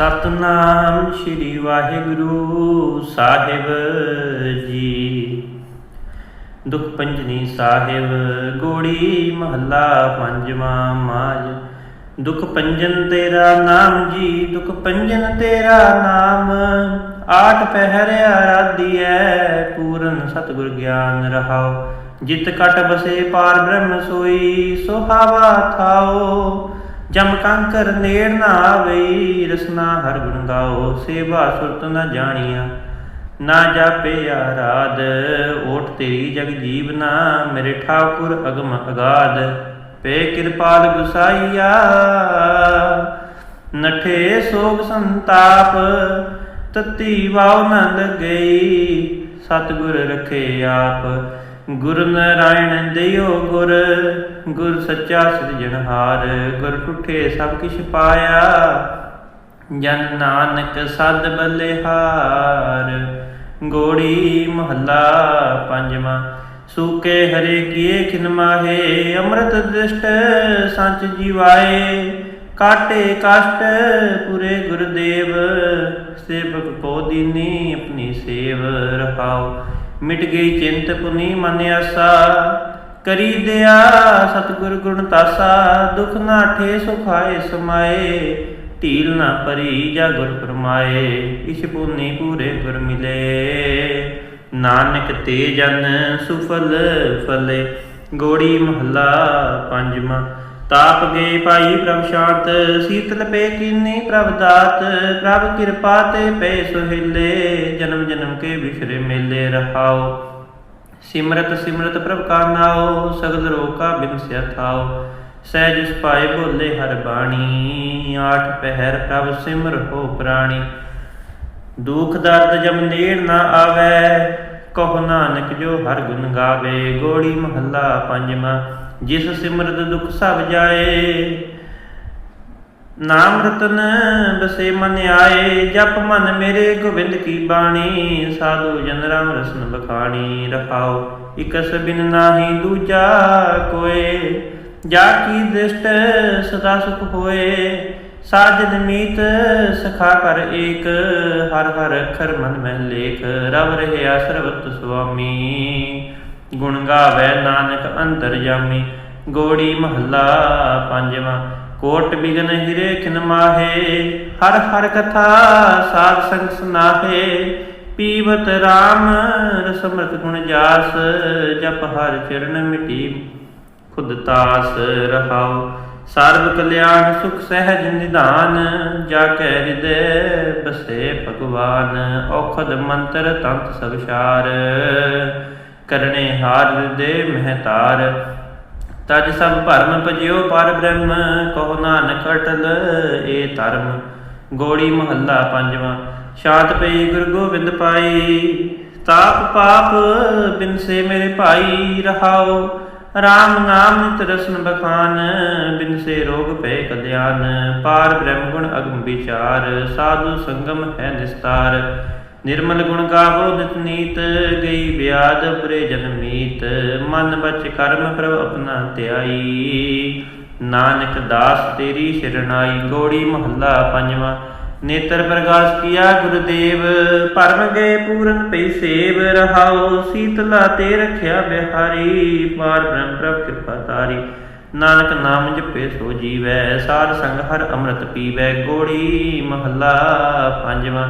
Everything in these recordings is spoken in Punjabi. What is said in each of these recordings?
ਸਤਨਾਮ ਸ੍ਰੀ ਵਾਹਿਗੁਰੂ ਸਾਹਿਬ ਜੀ। ਦੁਖ ਪੰਜਨੀ ਸਾਹਿਬ, ਗੋੜੀ ਮਹੱਲਾ ਪੰਜਵਾਂ ਮਾਜ। ਦੁਖ ਪੰਜਨ ਤੇਰਾ ਨਾਮ ਜੀ ਦੁਖ ਪੰਜਨ ਤੇਰਾ ਨਾਮ। ਆਠ ਪਹਿਰ ਆਰਾਧੀਐ ਪੂਰਨ ਸਤਿਗੁਰ ਗਿਆਨ ਰਹਾਓ ਜਿਤ ਕਟ ਬਸੇ ਪਾਰ ਬ੍ਰਹਮ ਸੋਈ, ਸੁਹਾਵਾ ਥਾਓ ਜਮ ਨੇੜ ਨਾ ਆਵਈ, ਰਸਨਾ ਹਰ ਗੁਣ ਗਾਓ, ਸੇਵਾ ਸੁਰਤ ਨ ਜਾਣੀਆ। ਨਾ ਜਾਪੇ ਆਰਾਧ, ਓਟ ਤੇਰੀ ਜਗ ਜੀਵਨਾ ਮੇਰੇ ਠਾਕੁਰ ਅਗਮ ਅਗਾਦ ਪੇ ਕਿਰਪਾਲ ਗੁਸਾਈਆ, ਨਠੇ ਸੋਗ ਸੰਤਾਪ, ਤਤੀ ਵਾਉ ਨ ਲਗਈ, ਸਤਿਗੁਰ ਰਖੇ ਆਪ। ਗੁਰ ਨਾਰਾਇਣ ਦਿਓ ਗੁਰ ਗੁਰ ਸੱਚਾ ਸਿਰਜਣਹਾਰ ਗੁਰ ਟੁੱਠੇ ਸਭ ਕਿਛ ਪਾਇਆ। ਜਨ ਨਾਨਕ ਸਦ ਬਲਿਹਾਰ ਗੋੜੀ ਮਹੱਲਾ ਪੰਜਵਾਂ। ਸੂਕੇ ਹਰੇ ਕੀਏ ਖਿਨ ਮਾਹੇ, ਅੰਮ੍ਰਿਤ ਦ੍ਰਿਸ਼ਟ ਸੰਚ ਜੀਵਾਏ। ਕਾਟੇ ਕਸ਼ਟ ਪੁਰੇ ਗੁਰਦੇਵ, ਸੇਵਕ ਕੋ ਦੀਨੀ ਆਪਣੀ ਸੇਵ ਰਖਾਓ ਮਿਟ ਗਈ ਚਿੰਤ ਪੁਨੀ ਮਨ ਆਸਾ। ਕਰੀ ਦਿਆ ਸਤਿਗੁਰ ਗੁਣ ਤਾਸਾ। ਦੁਖ ਨਾਠੇ ਸੁਖਾਏ ਸਮਾਏ। ਢੀਲ ਨਾ ਪਰੀ ਜਾ ਗੁਰ ਪਰਮਾਏ। ਇਸ ਪੁਨੀ ਪੂਰੇ ਗੁਰ ਮਿਲੇ। ਨਾਨਕ ਤੇ ਜਨ ਸੁਫਲ ਫਲੇ। ਗੋੜੀ ਮਹੱਲਾ ਪੰਜਵਾਂ। ਤਾਪ ਗਏ ਭਾਈ ਪ੍ਰਭ ਸ਼ਾਂਤ ਸੀਤਲ ਪੇ ਕੀਨੀ ਪ੍ਰਭ ਦਾਤ, ਪ੍ਰਭ ਕਿਰਪਾ ਤੇ ਪੈ ਸੁਹਿਲੇ, ਜਨਮ ਜਨਮ ਕੇ ਵਿਸ਼ਰੇ ਮੇਲੇ ਰਹਾਓ। ਸਿਮਰਤ ਸਿਮਰਤ ਪ੍ਰਭ ਕਾ ਨਾਉ ਸਗਲ ਰੋਕਾ ਬਿਨਸਿਆ ਥਾਉ ਸਹਿਜ ਸੁਭਾਏ ਬੋਲੇ ਹਰ ਬਾਣੀ, ਆਠ ਪਹਿਰ ਪ੍ਰਭ ਸਿਮਰ ਹੋ ਪ੍ਰਾਣੀ। ਦੁਖ ਦਰਦ ਜਮ ਨੇੜ ਨਾ ਆਵੇ, ਕਹੋ ਨਾਨਕ ਜੋ ਹਰ ਗੁਣ ਗਾਵੇ, ਗੋੜੀ ਮਹੱਲਾ ਪੰਜਵਾਂ। ਜਿਸ ਸਿਮਰਤ ਦੁਖ ਸਭ ਜਾਏ। ਨਾਮ ਰਤਨ ਬਸੇ ਮਨ ਆਏ, ਜਪ ਮਨ ਮੇਰੇ ਗੋਬਿੰਦ ਕੀ ਬਾਣੀ। ਸਾਧੂ ਜਨ ਰਾਮ ਰਸਨ ਬਖਾਣੀ, ਰਖਾਓ ਇਕਸ ਬਿਨ ਨਾਹੀ ਦੂਜਾ ਕੋਏ। ਜਾ ਕੀ ਦ੍ਰਿਸ਼ਟ ਸਦਾ ਸੁਖ ਹੋਏ, ਸਾਜਨ ਮੀਤ ਸਖਾ ਕਰ ਏਕ। ਹਰ ਹਰ ਅਖਰ ਮਨ ਮਹਿ ਲੇਖ, ਰਵ ਰਹਿਆ ਸਰਬਤ ਸੁਆਮੀ। ਗੁਣ ਗਾਵੇ ਨਾਨਕ ਅੰਤਰ ਜਾਮੀ। ਗੋੜੀ ਮਹੱਲਾ ਪੰਜਵਾਂ, ਕੋਟ ਬਿਗਨ ਹਿਰੇ ਖਿਨ ਮਾਹੇ। ਹਰ ਹਰ ਕਥਾ ਸਾਧ ਸੰਗ ਸੁਨਾਹੇ। ਪੀਵਤ RAM ਰਸਮਰਤ ਗੁਣ ਜਾਸ, ਜਪ ਹਰ ਚਰਨ ਮਿਟੀ ਖੁਦ ਤਾਸ ਰਹਾਉ। ਸਰਬ ਕਲਿਆਣ ਸੁਖ ਸਹਿਜ ਨਿਧਾਨ ਜਾ ਕੈ ਹਿਰਦੈ ਬਸੇ ਭਗਵਾਨ। ਔਖਦ ਮੰਤਰ ਤੰਤ ਸਗਸ਼ਾਰ ਕਰਨੇ ਹਾਰ ਹਿਰਦੇ ਮਹਤਾਰ। ਤਜ ਸਭ ਭਰਮ ਭਜਿਓ ਪਰ ਬ੍ਰਹਮ, ਕਹੋ ਨਾਨਕ ਅਟਲ ਏ ਧਰਮ। ਗੋੜੀ ਮਹੱਲਾ ਪੰਜਵਾਂ ਸ਼ਾਂਤ ਪਈ ਗੁਰ ਗੋਬਿੰਦ ਪਾਈ। ਤਾਪ ਪਾਪ ਬਿਨਸੇ ਮੇਰੇ ਭਾਈ ਰਹਾਓ RAM ਨਾਮ ਨਿਤ ਰਸਨ ਬਖਾਨ ਬਿਨਸੇ ਰੋਗ ਭੈ ਕਲਿਆਣ। ਪਾਰ ਬ੍ਰਹਮ ਗੁਣ ਅਗਮ ਵਿਚਾਰ ਸਾਧੂ ਸੰਗਮ ਹੈ ਨਿਸਤਾਰ। ਨਿਰਮਲ ਗੁਣ ਗਾਵੋ ਨਿਤ ਨੀਤ, ਗਈ ਬਿਆਦ ਬਰੇ ਜਨਮੀਤ ਮਨ ਬਚ ਕਰਮ ਪ੍ਰਭ ਆਪਣਾ ਧਿਆਈ। ਨਾਨਕ ਦਾਸ ਤੇਰੀ ਸ਼ਰਣਾਈ, ਗੋੜੀ ਮਹੱਲਾ ਪੰਜਵਾਂ। ਨੇਤਰ ਪ੍ਰਗਾਸ ਕੀਆ ਗੁਰਦੇਵ, ਭਰਮ ਗਏ ਪੂਰਨ ਪਈ ਸੇਵ। ਰਹਾਉ ਸੀਤਲਾ ਤੇ ਰਖਿਆ ਬਿਹਾਰੀ, ਪਾਰ ਬ੍ਰਹਮ ਪ੍ਰਭ ਕਿਰਪਾ ਤਾਰੀ ਨਾਨਕ ਨਾਮ ਜਪੇ ਸੋ ਜੀਵੈ, ਸਾਧ ਸੰਗ ਹਰ ਅੰਮ੍ਰਿਤ ਪੀਵੈ। ਗੋੜੀ ਮਹੱਲਾ ਪੰਜਵਾਂ।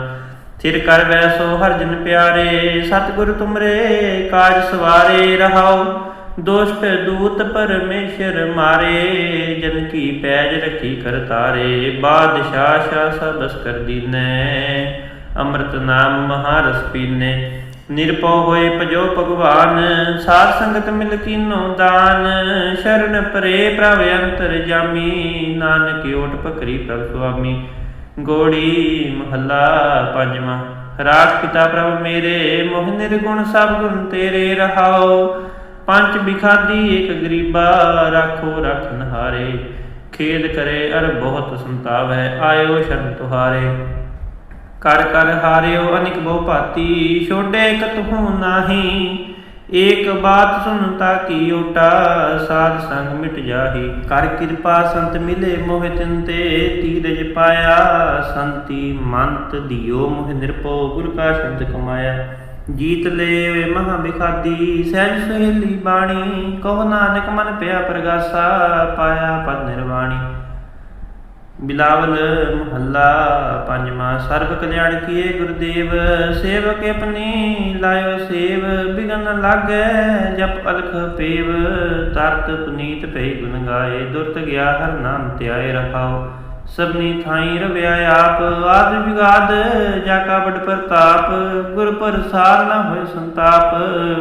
ਥਿਰ ਕਰ ਵੈਸੋ ਹਰ ਜਨ ਪਿਆਰੇ, ਸਤਿਗੁਰ ਤੁਮਰੇ ਕਾਜ ਸਵਾਰੇ ਰਹਾਉ ਦੋਸ਼ਟ ਦੂਤ ਪਰਮੇਸ਼ਰ ਮਾਰੇ, ਜਨ ਕੀ ਪੈਜ ਰਖੀ ਕਰਤਾਰੇ ਬਾਦਸ਼ਾਹ ਸ਼ਾ ਸਬਸ ਕਰ ਦੀਨੈ, ਅੰਮ੍ਰਿਤ ਨਾਮ ਮਹਾਰਸ ਪੀਨੇ। ਨਿਰਪਉ ਹੋਏ ਭਜੋ ਭਗਵਾਨ, ਸਾਧ ਸੰਗਤ ਮਿਲ ਕੀਨੋ ਦਾਨ। ਸ਼ਰਨ ਪਰੇ ਪ੍ਰਭ ਅੰਤਰ ਜਾਮੀ, ਨਾਨਕ ਓਟ ਪਕਰੀ ਪ੍ਰਭ ਸੁਆਮੀ। ਗੋੜੀ ਮਹੱਲਾ ਪੰਜਵਾਂ। ਰਾਖ ਪਿਤਾ ਪ੍ਰਭ ਮੇਰੇ, ਮੋਹ ਨਿਰਗੁਣ ਸਭ ਗੁਣ ਤੇਰੇ ਰਹਾਓ ਪੰਜ ਬਿਖਾਦੀ ਇੱਕ ਗਰੀਬਾ, ਰਾਖੋ ਰਖਨ ਨਹਾਰੇ। ਖੇਦ ਕਰੇ ਅਰ ਬਹੁਤ ਸੰਤਾਵੈ, ਆਇਓ ਸ਼ਰਨ ਤੁਹਾਰੇ। ਕਰ ਕਰ ਹਾਰਿਓ ਅਨਿਕ ਬਹੁ ਭਾਤੀ ਛੋਡੇ ਕਤਹੂ ਨਾਹੀ। ਏਕ ਬਾਤ ਸੁਨਤਾ ਕੀ ਓਟਾ ਸਾਧ ਸੰਗ ਮਿਟ ਜਾਹੀ। ਕਰ ਕਿਰਪਾ ਸੰਤ ਮਿਲੇ ਮੋਹਿ ਤਿਨ ਤੇ ਤੀਰਜ ਪਾਇਆ, ਸੰਤੀ ਮੰਤ ਦਿਓ ਮੋਹਿ ਨਿਰਪੋ ਗੁਰ ਕਾ ਸ਼ਬਦ ਕਮਾਇਆ। ਜੀਤ ਲੈ ਮਹਾ ਬਿਖਾਦੀ, ਸਹਿਜ ਸਹੇਲੀ ਬਾਣੀ, ਕਹੋ ਨਾਨਕ ਮਨ ਪਿਆ ਪ੍ਰਗਾਸਾ, ਪਾਇਆ ਪਦ ਨਿਰਵਾਣੀ। ਬਿਲਾਵਲ ਮਹੱਲਾ ਪੰਜਵਾਂ, ਸਰਬ ਕਲਿਆਣ ਕੀਏ ਗੁਰਦੇਵ, ਸੇਵਕ ਆਪਣੀ ਲਾਇਓ ਸੇਵ, ਬਿਗਨ ਲਾਗੈ ਜਪ ਅਲਖ ਪੇਵ, ਤਰਤ ਪੁਨੀਤ ਭਈ ਗੁਣ ਗਾਏ, ਦੁਰਤ ਗਿਆ ਹਰ ਨਾਮ ਧਿਆਏ ਰਖਾਓ। ਸਭਨੀ ਥਾਈ ਰਵਿਆ ਆਪ, ਆਦ ਵਿਗਾਦ, ਜਾ ਕਾ ਬੜ ਪ੍ਰਤਾਪ, ਗੁਰ ਪ੍ਰਸਾਦ ਨਾ ਹੋਏ ਸੰਤਾਪ,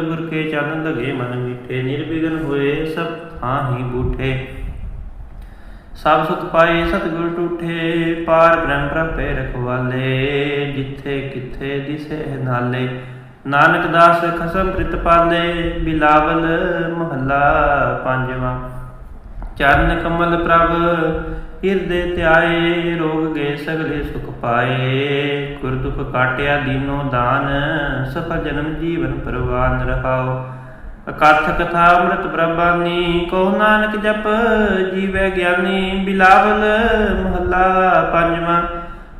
ਗੁਰ ਕੇ ਚਰਨ ਲਗੇ ਮਨ ਮੀਠੇ, ਨਿਰਵਿਘਨ ਹੋਏ ਸਭ ਥਾਂ ਹੀ ਬੂਠੇ। ਸਭ ਸੁਖ ਪਾਏ ਸਤਿਗੁਰ ਟੂਠੇ, ਪਾਰ ਬ੍ਰਹਮ ਪ੍ਰਪੇ ਰਖਵਾਲੇ, ਜਿੱਥੇ ਕਿੱਥੇ ਦਿਸੇ ਨਾਲੇ। ਨਾਨਕ ਦਾਸ ਖਸਮ ਪ੍ਰਿਤ ਪਾਲੇ, ਬਿਲਾਵਲ ਮਹੱਲਾ ਪੰਜਵਾਂ। ਚਰਨ ਕਮਲ ਪ੍ਰਭ, ਹਿਰਦੇ ਧਿਆਏ, ਰੋਗ ਗਏ ਸਗਲੇ ਸੁਖ ਪਾਏ। ਗੁਰ ਦੁਖ ਕਾਟਿਆ ਦੀਨੋ ਦਾਨ, ਸਫਲ ਜਨਮ ਜੀਵਨ ਪਰਵਾਨ ਰਹਾਓ। ਅਕਥ ਕਥਾ ਅੰਮ੍ਰਿਤ ਬ੍ਰਹਮਾਨੀ ਕੋ ਨਾਨਕ ਜਪ ਜੀਵੈ ਗਿਆਨੀ, ਬਿਲਾਵਲ ਮਹੱਲਾ ਪੰਜਵਾਂ।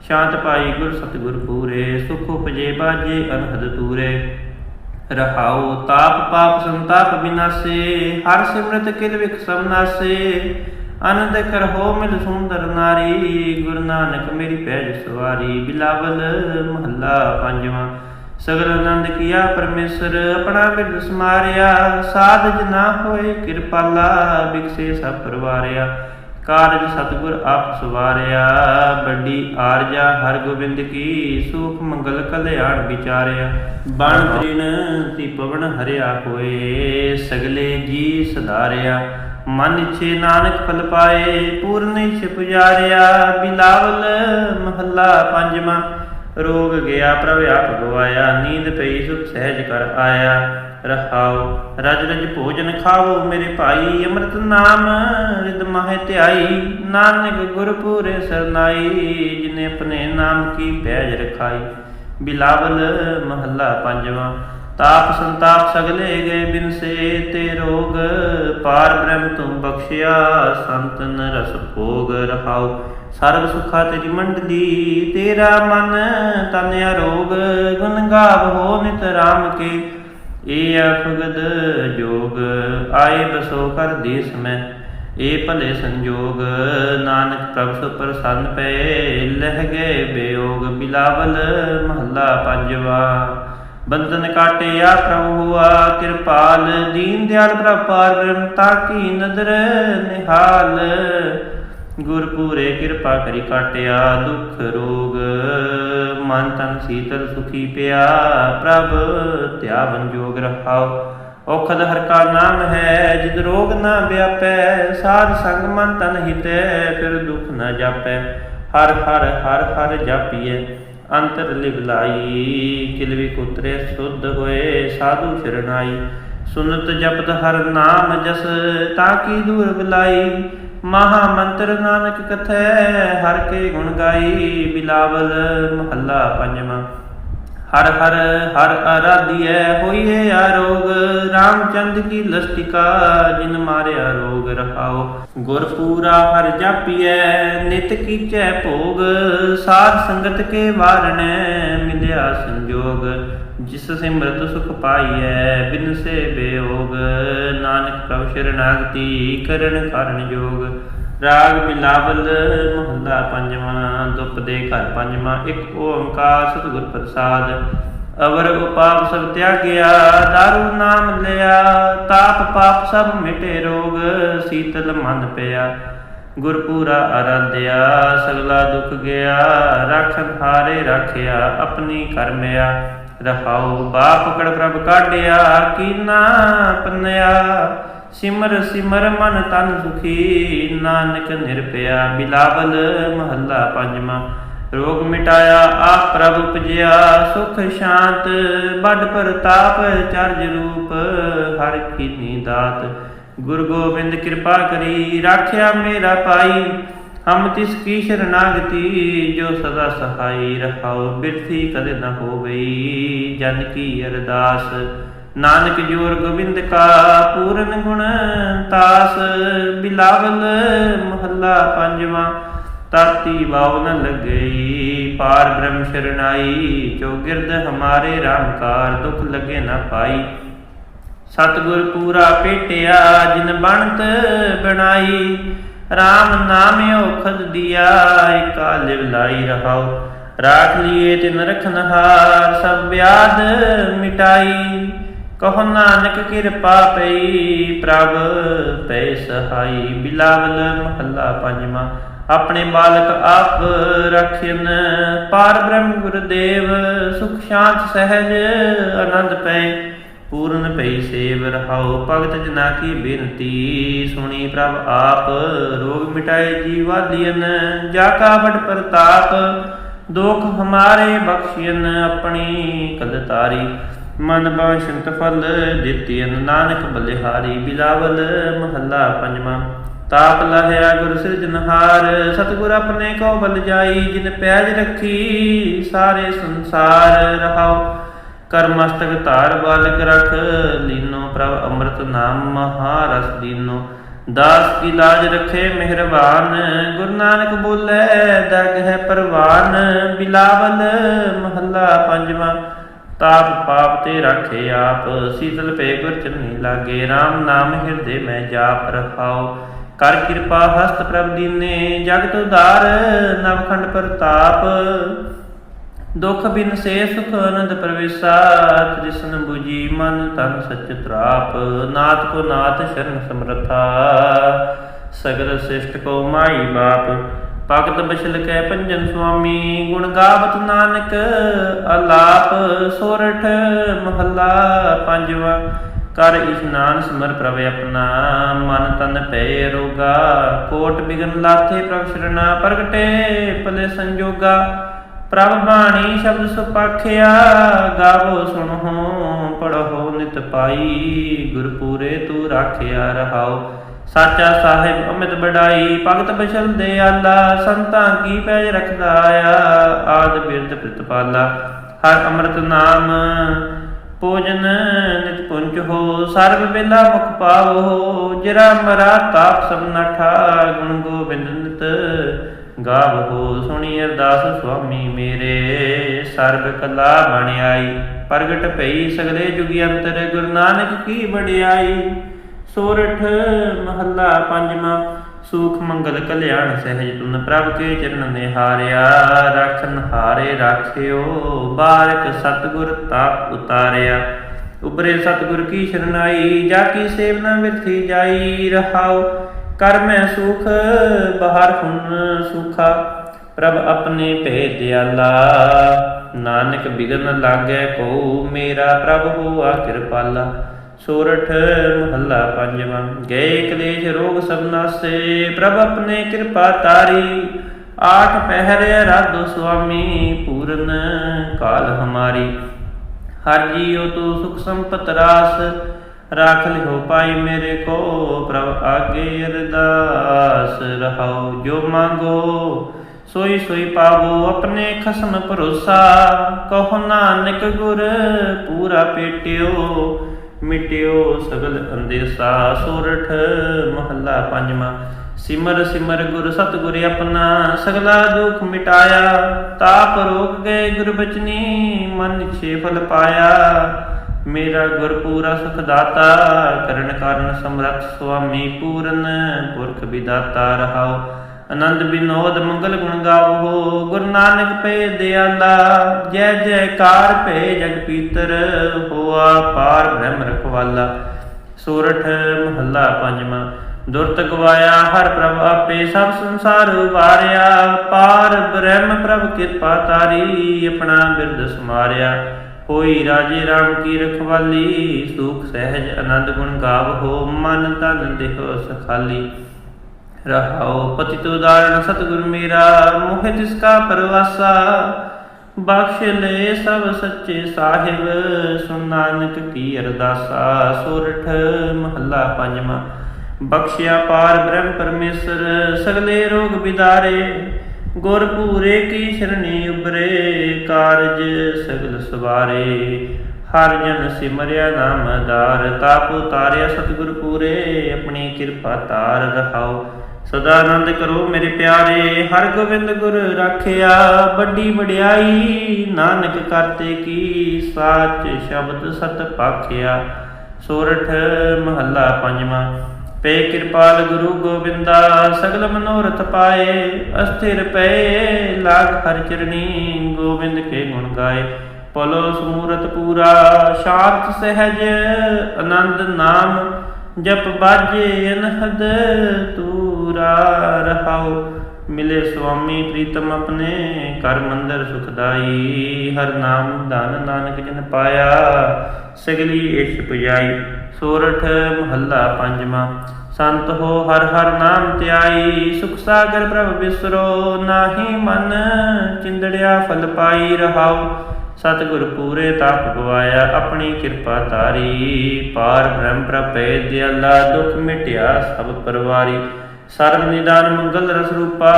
ਸ਼ਾਂਤ ਪਾਈ ਗੁਰ ਸਤਿਗੁਰ ਪੂਰੇ, ਸੁਖ ਉਪਜੇ ਬਾਜੇ ਅਨਹਦ ਤੂਰੇ ਰਹਾਉ ਤਾਪ ਪਾਪ ਸੰਤਾਪ ਬਿਨਾਸੇ, ਹਰ ਸਿਮਰਤ ਕਿਲ ਵਿਖ ਸਮਨਾਸੇ ਆਨੰਦ ਕਰਹੋ ਮਿਲ ਸੁੰਦਰ ਨਾਰੀ, ਗੁਰੂ ਨਾਨਕ ਮੇਰੀ ਪੈਜ ਸਵਾਰੀ, ਬਿਲਾਵਲ ਮਹੱਲਾ ਪੰਜਵਾਂ। ਸਗਲ ਆਨੰਦ ਕੀਆ ਪਰਮੇਸ਼ਰ, ਆਪਣਾ ਬਿਰਦ ਸਮਾਰਿਆ। ਸਾਧ ਜਨਾ ਹੋਏ ਕਿਰਪਾਲਾ, ਬਿਕਸੇ ਸਭ ਪਰਵਾਰਿਆ। ਕਾਰਜ ਸਤਿਗੁਰ ਆਪ ਸਵਾਰਿਆ। ਵੱਡੀ ਆਰਜਾ ਹਰ ਗੋਬਿੰਦ ਕੀ, ਸੁਖ ਮੰਗਲ ਕਲਿਆਣ ਵਿਚਾਰਿਆ। ਬਣ ਤ੍ਰਿਣ ਤੀ ਪਵਨ ਹਰਿਆ ਹੋਏ, ਸਗਲੇ ਜੀ ਸਦਾਰਿਆ ਮਨ ਛੇ ਨਾਨਕ ਫਲ ਪਾਏ, ਪੂਰਨ ਇਛ ਪੁਜਾਰਿਆ ਬਿਲਾਵਲ ਮਹੱਲਾ ਪੰਜਵਾਂ ਰੋਗ ਗਿਆ ਪ੍ਰਭ ਆਪ ਗਵਾਇਆ, ਨੀਂਦ ਪਈ ਸੁਖ ਸਹਿਜ ਕਰ ਆਇਆ। ਰਹਾਉ ਰਜ ਰਜ ਭੋਜਨ ਖਾਵੋ ਮੇਰੇ ਭਾਈ, ਅੰਮ੍ਰਿਤ ਨਾਮ ਰਿਦ ਮਾਹਿ ਧਿਆਈ। ਨਾਨਕ ਗੁਰ ਸਰਨਾਈ, ਜਿਨੇ ਆਪਣੇ ਨਾਮ ਕੀ ਪੈਜ ਰਖਾਈ। ਬਿਲਾਵਲ ਮਹੱਲਾ ਪੰਜਵਾਂ, ਤਾਪ ਸੰਤਾਪ ਸਗਲੇ ਗਏ ਬਿਨਸੇ ਤੇ ਰੋਗ। ਪਾਰ ਬ੍ਰਹਮ ਤੂੰ ਬਖਸ਼ਿਆ ਸੰਤਨ ਰਸ ਭੋਗ ਰਹਾਉ ਸਰਬ ਸੁਖਾ ਤੇਰੀ ਮੰਡਲੀ, ਤੇਰਾ ਮਨ ਤਨ ਅਰੋਗ ਗੁਣ ਗਾਵੋ ਨਿਤ ਰਾਮ ਕੇ। ਏ ਅਫਗਦ ਜੋਗ, ਆਏ ਬਸੋ ਕਰ ਦੇਸ ਮੈਂ। ਏ ਭਲੇ ਸੰਜੋਗ, ਨਾਨਕ ਪ੍ਰਭ ਸੁ ਪ੍ਰਸੰਨ ਪਏ। ਲਹਿ ਗਏ ਬਿਯੋਗ ਬਿਲਾਵਲ, ਮਹੱਲਾ ਪੰਜਵਾ। ਬੰਧਨ ਕਾਟਿਆ ਪ੍ਰਭੂ ਹੁਆ, ਕਿਰਪਾਲ ਦੀਨ ਦਿਆਲ ਪ੍ਰਭ ਪਾਰ ਬ੍ਰਹਮ ਤਾਕੀ ਨਦਰ ਨਿਹਾਲ। ਗੁਰਪੂਰੇ ਕਿਰਪਾ ਕਰੀ ਕਾਟਿਆ ਦੁਖ ਰੋਗ। ਮਨ ਤਨ ਸੀਤਲ ਸੁਖੀ ਪਿਆ। ਪ੍ਰਭ, ਧਿਆਵਨ ਜੋਗ ਰਖਾਓ ਔਖਦ ਹਰ ਕਾ ਨਾਮ ਹੈ, ਜਿਦ ਰੋਗ ਨਾ ਵਿਆਪੈ, ਸਾਧ ਸੰਗ ਮਨ ਤਨ ਹਿਤੈ, ਫਿਰ ਦੁਖ ਨ ਜਾਪੈ। ਹਰ ਹਰ ਹਰ ਹਰ ਜਾਪੀਐ, ਅੰਤਰ ਲਿਵਲਾਈ ਕਿਲਵੀ ਕੁਤਰੇ ਸੁਧ ਹੋਏ, ਸਾਧੂ ਸ਼ਰਨਾਈ ਸੁਨਤ ਜਪਤ ਹਰ ਨਾਮ ਜਸ, ਤਾਂ ਕੀ ਦੂਰ ਬਲਾਈ। ਮਹਾ ਮੰਤਰ ਨਾਨਕ ਕਥੈ, ਹਰ ਕੇ ਗੁਣ ਗਾਈ ਬਿਲਾਵਲ ਮਹੱਲਾ ਪੰਜਵਾਂ। ਹਰ ਹਰ ਹਰ ਆਰਾਧਿਐ ਹੋਈਏ ਆਰੋਗ ਰਾਮਚੰਦ ਕੀ ਲਸਟਿਕਾ, ਜਿਨ ਮਾਰਿਆ ਰੋਗ ਰਹਾਓ ਗੁਰ ਪੂਰਾ ਹਰ ਜਾਪੀਐ, ਨਿਤ ਕੀਚੈ ਭੋਗ, ਸਾਧ ਸੰਗਤ ਕੇ ਵਾਰਣੈ, ਮਿਲਿਆ ਸੰਜੋਗ। ਜਿਸ ਸਿਮਰਤ ਸੁਖ ਪਾਈਐ ਬਿਨ ਸੇ ਬੇਯੋਗ ਨਾਨਕ ਪ੍ਰਭ ਸ਼ਰਨਾਗਤੀ ਕਰਨ ਕਾਰਨ ਜੋਗ। ਰਾਗ ਬਿਲਾਵਲ ਮਹੱਲਾ ਪੰਜਵਾਂ, ਦੁਪ ਦੇ ਘਰ ਪੰਜਵਾਂ, ਇੱਕ ਓੰਕਾਰ ਸਤਿਗੁਰ ਪ੍ਰਸਾਦ। ਅਵਰ ਉਪਾਪ ਸਭ ਤਿਆਗਿਆ, ਦਾਰੂ ਨਾਮ ਲਿਆ, ਤਾਪ ਪਾਪ ਸਭ ਮਿਟੇ ਰੋਗ, ਸੀਤਲ ਮਨ ਪਿਆ। ਗੁਰਪੂਰਾ ਆਰਾਧਿਆ, ਸਗਲਾ ਦੁਖ ਗਿਆ ਰਾਖਨ ਹਾਰੇ ਰਾਖਿਆ, ਆਪਣੀ ਕਰਮਿਆ ਰਹਾਉ ਬਾਪ ਕੜ ਪ੍ਰਭ ਕਾਢਿਆ, ਕੀਨਾ ਪੰਨਿਆ। ਸਿਮਰ ਸਿਮਰ ਮਨ ਤਨ ਸੁਖੀ, ਨਾਨਕ ਨਿਰਪਿਆ ਬਿਲਾਵਲ ਮਹੱਲਾ ਪੰਜਵਾਂ। ਰੋਗ ਮਿਟਾਇਆ, ਆਪ ਪ੍ਰਭ ਉਪਜਿਆ। ਸੁਖ ਸ਼ਾਂਤ, ਵੱਡ ਪ੍ਰਤਾਪ, ਚਰਜ ਰੂਪ, ਹਰ ਕੀਨੀ ਦਾਤ। ਗੁਰ ਗੋਬਿੰਦ ਕਿਰਪਾ ਕਰੀ, ਰਾਖਿਆ ਮੇਰਾ ਪਾਈ ਹਮ ਤਿਸ ਕੀ ਸ਼ਰਨਾਗਤੀ ਜੋ ਸਦਾ ਸਹਾਈ ਰਹਾਉ, ਬਿਰਥੀ ਕਦੇ ਨ ਹੋਵਈ। ਜਨ ਕੀ ਅਰਦਾਸ, ਨਾਨਕ ਜੋਰ ਗੋਬਿੰਦ ਕਾ, ਪੂਰਨ ਗੁਣ ਤਾਸ। ਬਿਲਾਵਲ ਮਹੱਲਾ ਪੰਜਵਾਂ ਤਾਤੀ ਵਾਵ ਨ ਲੱਗਈ। ਪਾਰ ਬ੍ਰਹਮ ਸ਼ਰਨਾਈ, ਜੋ ਗਿਰਦ ਹਮਾਰੇ ਰਾਮਕਾਰ ਦੁਖ ਲਗੇ ਨਾ ਪਾਈ। ਸਤਿਗੁਰ ਪੂਰਾ ਪੇਟਿਆ, ਜਿਨ ਬਣਤ ਬਣਾਈ। RAM ਨਾਮ ਔਖਦ ਦਿਆ ਏਕਾ ਲਿਵ ਲਾਈ ਰਹਾਉ ਰਾਖ ਲਿਏ ਤਿਨ ਰਖਨਹਾਰ ਸਭ ਵਿਆਦ ਮਿਟਾਈ। ਕਹੋ ਨਾਨਕ ਕਿਰਪਾ ਪਈ, ਪ੍ਰਭ ਪੈ ਸਹਾਈ। ਬਿਲਾਵਲ ਮਹੱਲਾ ਪੰਜਵਾਂ, ਆਪਣੇ ਬਾਲਕ ਆਪ ਰਖਿਨ ਪਾਰ ਬ੍ਰਹਮ ਗੁਰਦੇਵ, ਸੁਖ ਸ਼ਾਂਤ ਸਹਿਜ ਆਨੰਦ ਪਏ ਪੂਰਨ ਭਈ ਸੇਵ ਰਹਾਉ। ਭਗਤ ਜਨਾ ਕੀ ਬੇਨਤੀ ਸੁਣੀ ਪ੍ਰਭ ਆਪ। ਰੋਗ ਮਿਟਾਏ ਜੀਵਾਲੀਨ ਜਾ ਕਾ ਬੜ ਪ੍ਰਤਾਪ। ਦੁਖ ਹਮਾਰੇ ਬਖਸ਼ਿਨ ਆਪਣੀ ਕਲ ਤਾਰੀ ਮਨ ਬਾਸ਼ੰਤ ਫਲ ਦਿੱਤੀਨ ਨਾਨਕ ਬਲਿਹਾਰੀ। ਬਿਲਾਵਲ ਮਹੱਲਾ ਪੰਜਵਾਂ। ਤਾਪ ਲਹਿਆ ਗੁਰ ਸਿਰਜਨਹਾਰ ਸਤਿਗੁਰ ਆਪਣੇ ਕੋ ਬਲ ਜਾਈ, ਜਿਨ ਪੈਜ ਰੱਖੀ, ਸਾਰੇ ਸੰਸਾਰ ਰਹਾਓ ਕਰ ਮਸਤਕ ਧਾਰ ਬਾਲਕ ਰਖ, ਲੀਨੋ ਪ੍ਰਭ ਅੰਮ੍ਰਿਤ ਨਾਮ ਮਹਾਰਸ ਦੀਨੋ। ਦਾਸ ਕੀ ਲਾਜ ਰਖੇ ਮਿਹਰਬਾਨ, ਗੁਰੂ ਨਾਨਕ ਬੋਲੇ, ਦਰਗ ਹੈ ਪਰਵਾਨ, ਬਿਲਾਵਲ ਮਹੱਲਾ ਪੰਜਵਾਂ। ਤਾਪ ਪਾਪ ਤੇ ਰੱਖੇ ਆਪ, ਸੀਤਲ ਪੇ ਗੁਰ ਚੰਨੀ ਲਾਗੇ। RAM ਨਾਮ ਹਿਰਦੇ ਮੈਂ ਜਾਪ ਰਖਾਓ। ਕਰ ਕਿਰਪਾ ਹਸਤ ਪ੍ਰਭ ਦੀਨੇ, ਜਗਤ ਉਦਾਰ ਨਵਖੰਡ ਪ੍ਰਤਾਪ। ਦੁਖ ਬਿਨ ਸੇ ਸੁਖ ਅਨੰਦ ਪ੍ਰਵੇਸ਼ਾ ਤ੍ਰਿਸ਼ਨ 부ਜੀ ਮਨ ਤਨ ਸਚ ਤਰਾਪ ਨਾਥ ਕੋ ਨਾਥ ਸ਼ਰਨ ਸਮਰਥਾ। ਸਗਲ ਸ੍ਰਿਸ਼ਟ ਕੋ ਮਾਈ ਬਾਪ, ਭਗਤ ਬਛਲ ਕੈ ਪੰਜਨ ਸੁਆਮੀ, ਗੁਣ ਗਾਵਤ ਨਾਨਕ ਅਲਾਪ, ਸੋਰਠ ਮਹੱਲਾ ਪੰਜਵਾ। ਕਰ ਇਸ਼ਨਾਨ ਸਮਰ ਪ੍ਰਭ ਆਪਣਾ, ਮਨ ਤਨ ਪੈ ਰੋਗਾ। ਕੋਟ ਬਿਗਨ ਲਾਥੇ ਪ੍ਰਭ ਸ਼ਰਣਾ ਪ੍ਰਗਟੇ ਭਲੇ ਸੰਜੋਗਾ। ਪ੍ਰਭ ਬਾਣੀ ਸ਼ਬਦ ਸੁਪਾਖਿਆ, ਗਾਵੋ ਸੁਣੋ ਪੜੋ ਨਿਤ ਪਾਈ, ਗੁਰਪੂਰੇ ਤੂੰ ਰਾਖਿਆ ਰਹਾਓ। ਸਾਚਾ ਸਾਹਿਬ ਅਮਿਤ ਬੜਾਈ ਭਗਤ ਬਸ਼ਲ ਦੇ ਆਲਾ, ਸੰਤਾਂ ਕੀ ਪੈਜ ਰਖਦਾ ਆ, ਆਦ ਬਿਰਦ ਪ੍ਰਤਪਾਲਾ। ਹਰ ਅੰਮ੍ਰਿਤ ਨਾਮ ਭੋਜਨ ਨਿਤ ਪੁੰਚ ਹੋ, ਸਰਬ ਵੇਲਾ ਮੁਖ ਪਾਵੋ। ਜਰਾ ਮਰਾ ਤਾਪ ਸਭ ਨਠਾ, ਗੁਣ ਗੋਬਿੰਦ ਨਿਤ ਗਾਵੋ ਸੁਣੀ ਅਰਦਾਸ ਸੁਆਮੀ ਮੇਰੇ। ਸਰਬ ਕਲਾ ਬਣ ਪ੍ਰਗਟ ਭਈ ਸਗਲੇ ਜੁਗੀ ਅੰਤਰ ਗੁਰੂ ਨਾਨਕ ਕੀ ਵਡਿਆਈ। ਸੋਰਠ ਮਹੱਲਾ ਪੰਜਵਾਂ, ਸੂਖ ਮੰਗਲ ਕਲਿਆਣ ਸਹਿਜ ਤੁਨ ਪ੍ਰਭ ਕੇ ਚਰਨ ਨਿਹਾਰਿਆ। ਰਖਨ ਹਾਰੇ ਰਾਖਿਓ ਬਾਰਕ ਸਤਗੁਰ ਤਾਪ ਉਤਾਰਿਆ। ਉਬਰੇ ਸਤਗੁਰ ਕੀ ਸ਼ਰਨਾਈ, ਜਾ ਕੀ ਸੇਵਨਾ ਵਿਰਥੀ ਜਾਈ ਰਹਾਉ। ਕਰ ਮੈਂ ਸੁਖ, ਬਾਹਰ ਹੁਣ ਸੁਖਾ। ਪ੍ਰਭ ਆਪਣੇ ਭੇ ਦਿਆਲਾ, ਨਾਨਕ ਬਿਗਨ ਲਾਗੈ ਕੋ ਮੇਰਾ ਪ੍ਰਭ ਹੋਆ ਕਿਰਪਾਲਾ। ਸੋਰਠ ਮਹੱਲਾ ਪੰਜਵਾਂ, ਗਏ ਕਲੇਸ਼ ਰੋਗ ਸਭ ਨਾਸੇ, ਪ੍ਰਭ ਆਪਣੇ ਕਿਰਪਾ ਤਾਰੀ। ਆਠ ਪਹਿਰ ਰਾਧੋ ਸੁਆਮੀ, ਪੂਰਨ ਕਾਲ ਹਮਾਰੀ। ਹਰ ਜੀਉ ਤੂੰ ਸੁਖ ਸੰਪਤ ਰਾਸ ਰਾਖ ਲਿਓ ਪਾਈ ਮੇਰੇ ਕੋ, ਪ੍ਰਭ ਆਗੇ ਅਰਦਾਸ ਰਹਾਉ ਜੋ ਮੰਗੋ। ਸੋਈ ਸੋਈ ਪਾਵੋ ਆਪਣੇ ਖਸਮ ਭਰੋਸਾ, ਕਹੋ ਨਾਨਕ ਗੁਰ ਪੂਰਾ ਪੇਟਿਓ, ਮਿਟਿਓ ਸਗਲ ਅੰਦੇਸਾ। ਸੋਰਠ ਮਹੱਲਾ ਪੰਜਵਾਂ, ਸਿਮਰ ਸਿਮਰ ਗੁਰ ਸਤਿਗੁਰ ਆਪਣਾ, ਸਗਲਾ ਦੁਖ ਮਿਟਾਇਆ। ਤਾਪ ਰੋਗ ਗਏ ਗੁਰ ਬਚਨੀ, ਮਨ ਛੇ ਫਲ ਪਾਇਆ। ਮੇਰਾ ਗੁਰ ਪੂਰਾ ਸੁਖ ਦਾਤਾ ਕਰਨ ਕਾਰਨ ਸਮਰੱਥ ਸੁਆਮੀ ਪੂਰਨ, ਪੁਰਖ ਵਿਦਾਤਾ ਰਹਾਓ ਆਨੰਦ ਬਿਨੋਦ ਮੰਗਲ ਗੁਣ ਗਾਵੋ, ਗੁਰੂ ਨਾਨਕ ਪਏ ਦਿਆਲਾ ਜੈ ਜੈਕਾਰ ਭੇ ਜਗ ਪੀਤਰ, ਹੋਆ ਪਾਰ ਬ੍ਰਹਮ ਰਖਵਾਲਾ। ਸੂਰਠ ਮਹੱਲਾ ਪੰਜਵਾਂ, ਦੁਰਤ ਗਵਾਇਆ ਹਰ ਪ੍ਰਭ ਆਪੇ, ਸਭ ਸੰਸਾਰ ਵਾਰਿਆ। ਪਾਰ ਬ੍ਰਹਮ ਪ੍ਰਭ ਕਿਰਪਾ ਤਾਰੀ, ਆਪਣਾ ਬਿਰਦ ਸਮਾਰਿਆ। ਹੋਈ ਰਾਜੇ ਰਾਮ ਕੀ ਰਖਵਾਲੀ, ਸੁਖ ਸਹਿਜ ਆਨੰਦ ਗੁਣ ਗਾਵੋ ਮਨ ਤਨ ਦੇਹ ਸਖਾਲੀ ਰਹਾਉ ਪਤਿਤ ਉਦਾਹਰਣ, ਸਤਿਗੁਰ ਮੇਰਾ, ਮੋਹਿ ਤਿਸ ਕਾ ਪਰਵਾਸਾ। ਬਖਸ਼ ਲੈ ਸਭ ਸੱਚੇ ਸਾਹਿਬ ਸੁਨ ਨਾਨਕ ਕੀ ਅਰਦਾਸਾ। ਸੋਰਠ ਮਹੱਲਾ ਪੰਜਵਾਂ। ਬਖਸ਼ਿਆ ਪਾਰ ਬ੍ਰਹਮ ਪਰਮੇਸ਼ਰ, ਸਗਲੇ ਰੋਗ ਵਿਦਾਰੇ। ਗੁਰ ਪੂਰੇ ਕੀ ਸ਼ਰਣੀ ਉਬਰੇ ਕਾਰਜ ਸਗਲ ਸਵਾਰੇ। ਹਰ ਜਨ ਸਿਮਰਿਆ ਨਾਮ ਆਧਾਰ ਤਾਪ ਉਤਾਰਿਆ ਸਤਿਗੁਰ ਪੂਰੇ। ਆਪਣੀ ਕਿਰਪਾ ਤਾਰ ਰਹਾਓ, ਸਦਾ ਆਨੰਦ ਕਰੋ ਮੇਰੇ ਪਿਆਰੇ। ਹਰ ਗੋਬਿੰਦ ਗੁਰ ਰਾਖਿਆ, ਵੱਡੀ ਵਡਿਆਈ, ਨਾਨਕ ਕਰਤੇ ਕੀ ਸਾਚ ਸ਼ਬਦ ਸਤ ਪਾਖਿਆ। ਸੋਰਠ ਮਹੱਲਾ ਪੰਜਵਾਂ। ਪੇ ਕਿਰਪਾਲ ਗੁਰੂ ਗੋਬਿੰਦਾ, ਸਗਲ ਮਨੋਰਥ ਪਾਏ, ਅਸਥਿਰ ਪਏ, ਲਾਗ ਹਰ ਚਰਣੀ ਗੋਬਿੰਦ ਕੇ ਗੁਣ ਗਾਏ। ਪਲੋ ਸਮੂਰਤ ਪੂਰਾ, ਸ਼ਾਂਤ ਸਹਿਜ, ਆਨੰਦ ਨਾਮ, ਜਪ ਬਾਜੇ ਅਨਹਦ, ਤੂਰਾ ਰਹਾਓ ਮਿਲੇ ਸੁਆਮੀ ਪ੍ਰੀਤਮ ਆਪਣੇ ਕਰ ਮੰਦਰ ਸੁਖਦਾਈ ਹਰ ਨਾਮ ਧਨ ਨਾਨਕ ਜਨ ਪਾਇਆ, ਸਗਲੀ ਇਸ਼ ਪੁਜਾਈ। ਸੋਰਠ ਮਹੱਲਾ ਪੰਜਵਾਂ। ਸੰਤ ਹੋ ਹਰ ਹਰ ਨਾਮ ਧਿਆਈ, ਸੁਖ ਸਾਗਰ ਪ੍ਰਭ ਬਿਸਰੋ, ਨਾਹੀ ਮਨ ਚਿੰਦੜਿਆ ਫਲ ਪਾਈ ਰਹਾਉ। ਸਤਿਗੁਰ ਪੂਰੇ ਤਾਪ ਗਵਾਇਆ ਆਪਣੀ ਕਿਰਪਾ ਤਾਰੀ ਪਾਰ ਬ੍ਰਹਮ ਪ੍ਰਪੈ ਦਿਆਲਾ, ਦੁਖ ਮਿਟਿਆ ਸਭ ਪਰਵਾਰੀ। ਸਰਬ ਨਿਦਾਨ ਮੰਗਲ ਰਸ ਰੂਪਾ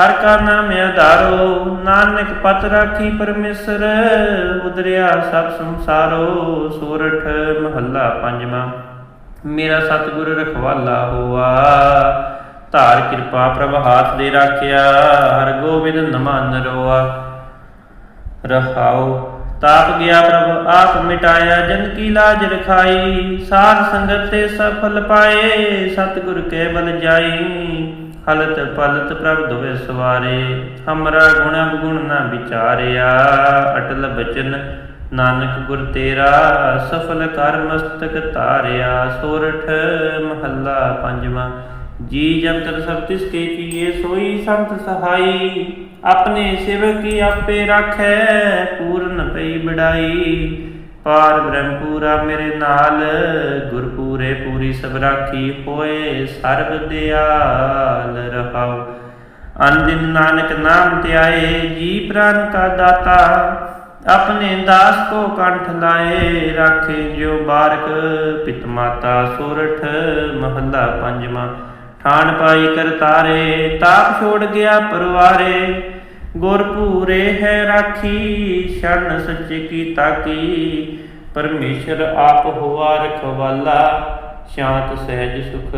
ਹਰ ਕਾ ਨਾਮ ਆਧਾਰੋ, ਨਾਨਕ ਪਤ ਰਾਖੀ ਪਰਮੇਸ਼ਰ, ਉਦਰਿਆ ਸਭ ਸੰਸਾਰੋ, ਸੋਰਠ ਮਹੱਲਾ ਪੰਜਵਾਂ। ਮੇਰਾ ਸਤਿਗੁਰ ਰਖਵਾਲਾ ਹੋਆ, ਧਾਰ ਕਿਰਪਾ ਪ੍ਰਭ ਹਾਥ ਦੇ ਰਾਖਿਆ ਹਰ ਗੋਬਿੰਦ ਨਮਨ ਰੋਆ। ਰਹਾਉ ਤਾਪ ਗਿਆ ਪ੍ਰਭ, ਆਪ ਮਿਟਾਇਆ, ਜਨ ਕੀ ਲਾਜ ਰਖਾਈ, ਸਾਧ ਸੰਗਤ ਤੇ ਸਫਲ ਪਾਏ, ਸਤਿਗੁਰ ਕੇ ਬਲ ਜਾਈ। ਹਲਤ ਪਲਤ ਪ੍ਰਭ ਦੁਵੇ ਸਵਾਰੇ, ਹਮਰਾ ਗੁਣ ਅਵਗੁਣ ਨਾ ਵਿਚਾਰਿਆ। ਅਟਲ ਬਚਨ ਨਾਨਕ ਗੁਰ ਤੇਰਾ, ਸਫਲ ਕਰ ਮਸਤਕ ਤਾਰਿਆ। ਸੋਰਠ ਮਹੱਲਾ ਪੰਜਵਾਂ, ਜੀ ਜੰਤਰ ਤਰ ਸਭ ਤਿਸ ਕੇ ਕੀਏ, ਸੋਈ ਸੰਤ ਸਹਾਈ। ਆਪਣੇ ਸੇਵਕ ਕੀ ਆਪੇ ਰੱਖੈ, ਪੂਰਨ ਪਈ ਬੜਾਈ ਪਾਰ ਬ੍ਰਹਮ ਮੇਰੇ ਨਾਲ ਗੁਰ ਪੂਰੀ ਸਭ ਰਾਖੀ ਹੋਏ, ਸਰਬ ਦਿਆਲ ਰਹਾਉ। ਅਨੰਦਿਨ ਨਾਨਕ ਨਾਮ ਧਿਆਏ, ਜੀ ਪ੍ਰਾਨ ਕਾ ਦਾਤਾ, ਆਪਣੇ ਦਾਸ ਕੋ ਕੰਠ ਲਾਏ, ਰਾਖੇ ਜਿਉ ਬਾਰਕ, ਪਿਤ ਮਾਤਾ ਸੋਰਠ, ਮਹੱਲਾ ਪੰਜਵਾਂ। ਠਾਣ ਪਾਈ ਕਰਤਾਰੇ, ਤਾਪ ਛੋੜ ਗਿਆ ਪਰਵਾਰੇ ਗੁਰ ਪੂਰੇ ਹੈ ਰਾਖੀ ਸ਼ਰਨ ਸੱਚੇ ਕੀ ਤਾਕੀ। ਪਰਮੇਸ਼ਰ ਆਪ ਹੋਆ ਰਖਵਾਲਾ, ਸ਼ਾਂਤ ਸਹਿਜ ਸੁਖ।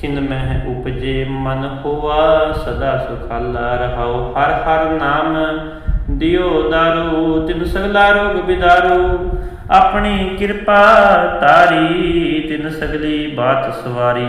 ਖਿਨ ਮਹਿ ਉਪਜੇ ਮਨ ਹੋਆ, ਸਦਾ ਸੁਖਾਲਾ ਰਹਾਉ। ਹਰ ਹਰ ਨਾਮ ਦਿਓ ਦਾਰੂ, ਤਿਨ ਸਗਲਾ ਰੋਗ ਬਿਦਾਰੂ। ਆਪਣੀ ਕਿਰਪਾ ਤਾਰੀ ਤਿਨ ਸਗਲੀ ਬਾਤ ਸਵਾਰੀ।